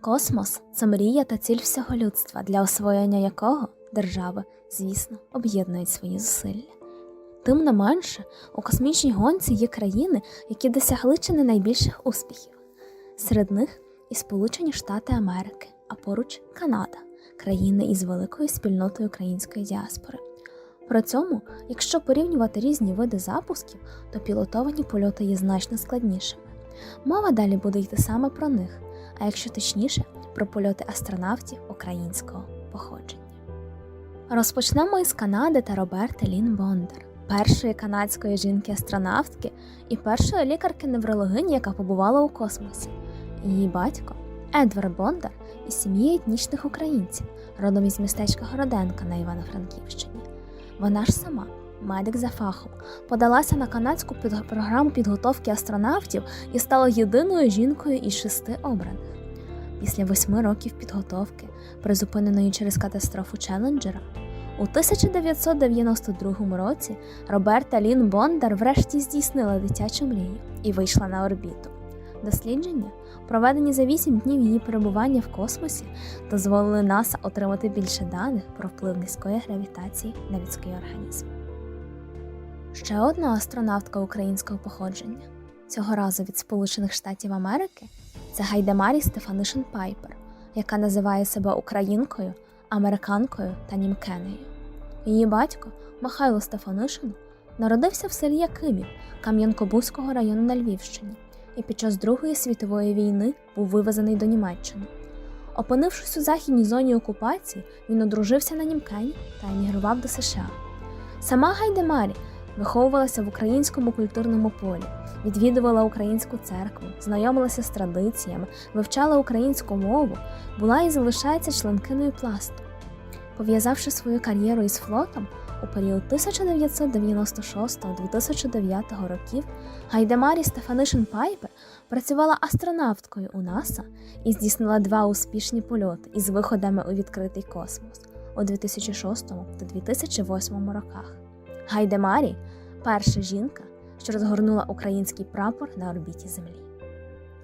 Космос це мрія та ціль всього людства, для освоєння якого держави, звісно, об'єднують свої зусилля. Тим не менше, у космічній гонці є країни, які досягли чи не найбільших успіхів. Серед них і Сполучені Штати Америки, а поруч Канада, країни із великою спільнотою української діаспори. При цьому, якщо порівнювати різні види запусків, то пілотовані польоти є значно складнішими. Мова далі буде йти саме про них, а якщо точніше, про польоти астронавтів українського походження. Розпочнемо із Канади та Роберти Лін Бондар, першої канадської жінки-астронавтки і першої лікарки-неврологині, яка побувала у космосі. Її батько Едвард Бондар із сім'ї етнічних українців, родом із містечка Городенка на Івано-Франківщині. Вона ж сама, медик за фахом, подалася на канадську під- програму підготовки астронавтів і стала єдиною жінкою із шести обраних. Після восьми років підготовки, призупиненої через катастрофу Челенджера, у 1992 році Роберта Лін Бондар врешті здійснила дитячу мрію і вийшла на орбіту. Дослідження, проведені за 8 днів її перебування в космосі, дозволили НАСА отримати більше даних про вплив низької гравітації на людський організм. Ще одна астронавтка українського походження, цього разу від Сполучених Штатів Америки, це Гайдамарі Стефанишин Пайпер, яка називає себе українкою, американкою та німкенею. Її батько Михайло Стефанишин народився в селі Якимів Кам'янко-Бузького району на Львівщині і під час Другої світової війни був вивезений до Німеччини. Опинившись у західній зоні окупації, він одружився на німкені та емігрував до США. Сама Гайдемарі виховувалася в українському культурному полі, відвідувала українську церкву, знайомилася з традиціями, вивчала українську мову, була і залишається членкиною пласту. Пов'язавши свою кар'єру із флотом, у період 1996-2009 років Гайдамарі Стефанишин Пайпер працювала астронавткою у НАСА і здійснила два успішні польоти із виходами у відкритий космос у 2006 та 2008 роках. Гайдемарі перша жінка, що розгорнула український прапор на орбіті Землі.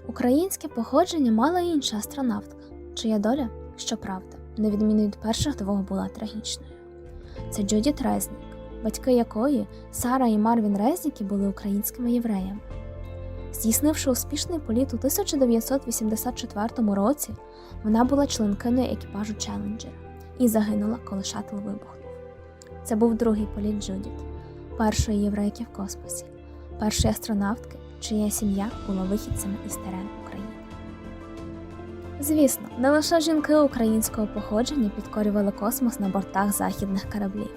Українське походження мала інша астронавтка, чия доля, щоправда, на відміну від перших двох була трагічною. Це Джудіт Резнік, батьки якої Сара і Марвін Резніки були українськими євреями. Здійснивши успішний політ у 1984 році, вона була членкиною екіпажу Челенджера і загинула, коли шаттл вибухнув. Це був другий політ Джудіт, першої єврейки в космосі, першої астронавтки, чия сім'я була вихідцями із терен України. Звісно, не лише жінки українського походження підкорювали космос на бортах західних кораблів.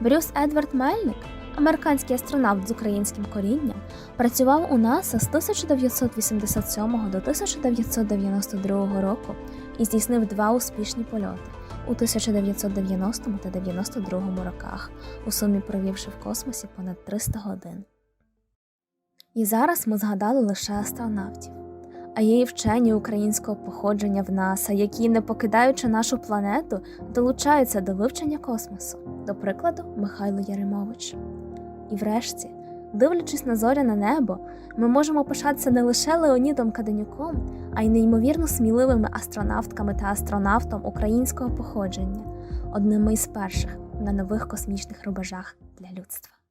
Брюс Едвард Мельник, американський астронавт з українським корінням, працював у НАСА з 1987 до 1992 року і здійснив два успішні польоти у 1990 та 92 роках, у сумі провівши в космосі понад 300 годин. І зараз ми згадали лише астронавтів. А є і вчені українського походження в НАСА, які, не покидаючи нашу планету, долучаються до вивчення космосу, до прикладу, Михайло Яремович. І врешті, дивлячись на зоряне небо, ми можемо пишатися не лише Леонідом Каденюком, а й неймовірно сміливими астронавтками та астронавтом українського походження, одними із перших на нових космічних рубежах для людства.